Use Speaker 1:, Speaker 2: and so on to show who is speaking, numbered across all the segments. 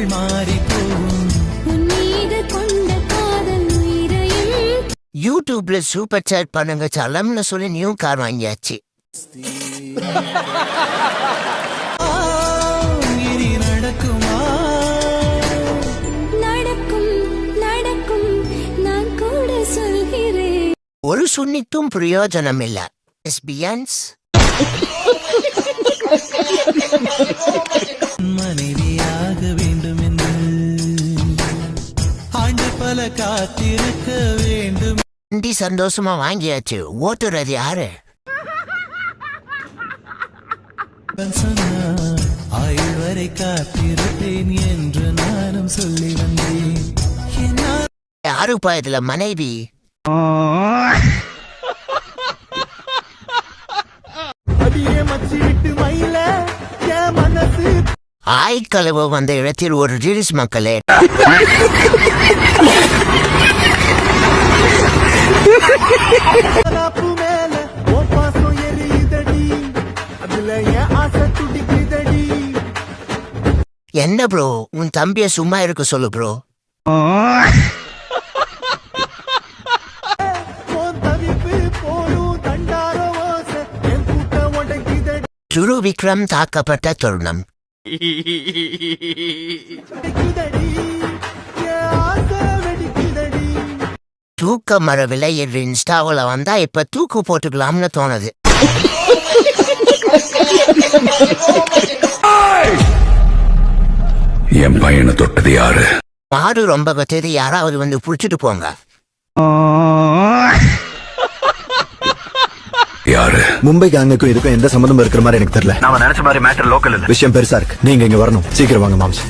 Speaker 1: எண்ணங்கள் மாறி போகும்
Speaker 2: யூடியூப்ல சூப்பர் சேட் பண்ணுங்க சலம்னு சொல்லி நியூ கார் வாங்கியாச்சு.
Speaker 1: இனி நடக்குமா?
Speaker 3: நடக்கும் நடக்கும் நான் கூட சொல்கிறேன்.
Speaker 2: ஒரு சுன்னிக்கும் பிரயோஜனம் இல்ல எஸ்பியன்ஸ்
Speaker 1: பல காத்திருக்க வேண்டும்.
Speaker 2: வண்டி சந்தோஷமா வாங்கியாச்சு. ஓட்டுறது யாரு?
Speaker 1: ஆயுள் வரை காத்திருப்பேன் என்று நானும் சொல்லி வந்தேன்.
Speaker 2: யாருப்பா இதுல மனைவி.
Speaker 1: அடியே மச்சி விட்டு மயில
Speaker 2: ஆய்க்கலவு வந்த இடத்தில் ஒரு ரீல்ஸ் மக்களே. என்ன ப்ரோ உன் தம்பிய சும்மா இருக்க சொல்லு ப்ரோ துரு விக்ரம் தாக்கப்பட்ட தருணம்.
Speaker 1: வெடிக்குதடி. என் ஆசை வெடிக்குதடி.
Speaker 2: தூக்க மரவில்லை என்று இன்ஸ்டாவில் வந்தா இப்ப தூக்கு போட்டுக்கலாம்னு தோணுது.
Speaker 4: என் பையனை தொட்டது யாரு?
Speaker 2: மாடு ரொம்ப கத்தது யாராவது வந்து புடிச்சிட்டு போங்க.
Speaker 5: மும்பை கேங்குக்கும் இதுக்கும் எந்த சம்மந்தமும் இருக்கிற மாதிரி எனக்கு தெரியல.
Speaker 4: நாம நினைச்ச மாதிரி மேட்டர் லோக்கல் இல்ல.
Speaker 5: விஷயம் பெருசா இருக்கு. நீங்க இங்க வரணும். சீக்கிரம் வாங்க மாம்ஸ்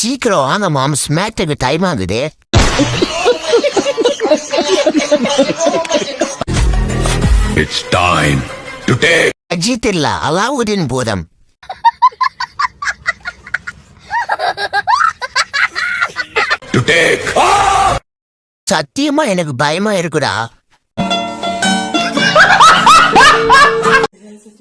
Speaker 2: சீக்கிரம் வாங்க மாம்ஸ் மேட்டுக்கு டைம் ஆகுது.
Speaker 4: It's time to take
Speaker 2: Ajith இல்ல அலாவுதீன் பூதம்.
Speaker 4: டு டேக்
Speaker 2: சத்தியமா எனக்கு பயமா இருக்குடா.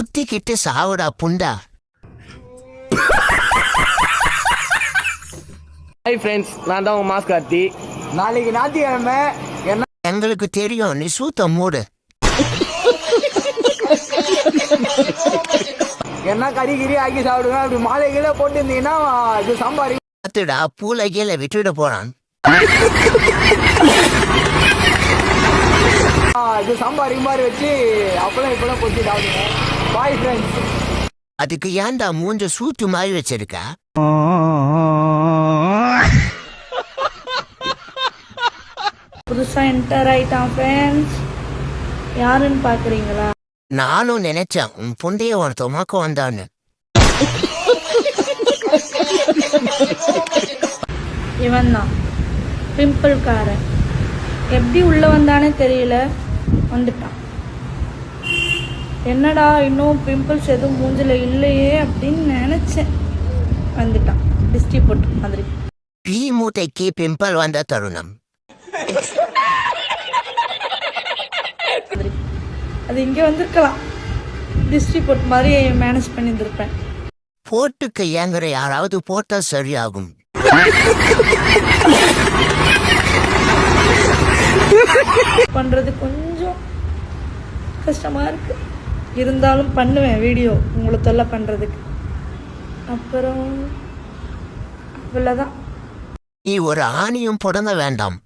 Speaker 2: குத்திக்கிட்டு சாவுடா புண்டா.
Speaker 6: ஹாய் ஃப்ரெண்ட்ஸ் நான் தான் உங்க மாஸ் கார்த்தி. நாளைக்கு ஞாயிற்றுக்கிழமை என்ன?
Speaker 2: எங்களுக்கு தெரியும் நீ சூத்த மூடு.
Speaker 6: என்ன கறி கிரி ஆக்கி சாப்பிடுவேன்? அப்படி மாலை கீழே போட்டுருந்தீங்கன்னா இது சாம்பார்.
Speaker 2: பார்த்துடா பூலை கீழே விட்டுட போறான்.
Speaker 6: இது சாம்பார் மாதிரி வச்சு அப்பளம் இப்பளம் பொத்தி சாப்பிடுங்க பாய் ஃப்ரெண்ட்ஸ்
Speaker 2: அதுக்கு ஏன்டா மூஞ்ச சூத்து மாதிரி வச்சிருக்கா?
Speaker 7: புதுசாக என்டர் ஆயிட்டான் ஃப்ரெண்ட்ஸ் யாருன்னு பார்க்குறீங்களா
Speaker 2: நானும் நினைச்சேன் உன் புண்டைய ஒருத்தமாக்க வந்தான்னு.
Speaker 7: இவன் தான் பிம்பிள்காரன் எப்படி உள்ளே வந்தானே தெரியல. வந்துட்டான். என்னடா இன்னும் பிம்பிள்ஸ் எதுவும் மூஞ்சில இல்லையே அப்படின்னு நினச்சேன். வந்துட்டான். டிஸ்டி போட்டு மாதிரி.
Speaker 2: பீ மூட்டைக்கு பிம்பல் வந்த தருணம்
Speaker 7: அது இங்கே வந்திருக்கலாம் டிஸ்டி போட்டு மாதிரி மேனேஜ் பண்ணியிருந்திருப்பேன்
Speaker 2: போட்டுக்கு ஏங்குற யாராவது போட்டா சரியாகும்
Speaker 7: பண்ணுறது கொஞ்சம் கஷ்டமாக இருக்கு இருந்தாலும் பண்ணுவேன் வீடியோ உங்களை தொல்லை பண்ணுறதுக்கு அப்புறம் இவ்வளோதான்
Speaker 2: நீ ஒரு ஆணியும் புடந்த வேண்டாம்.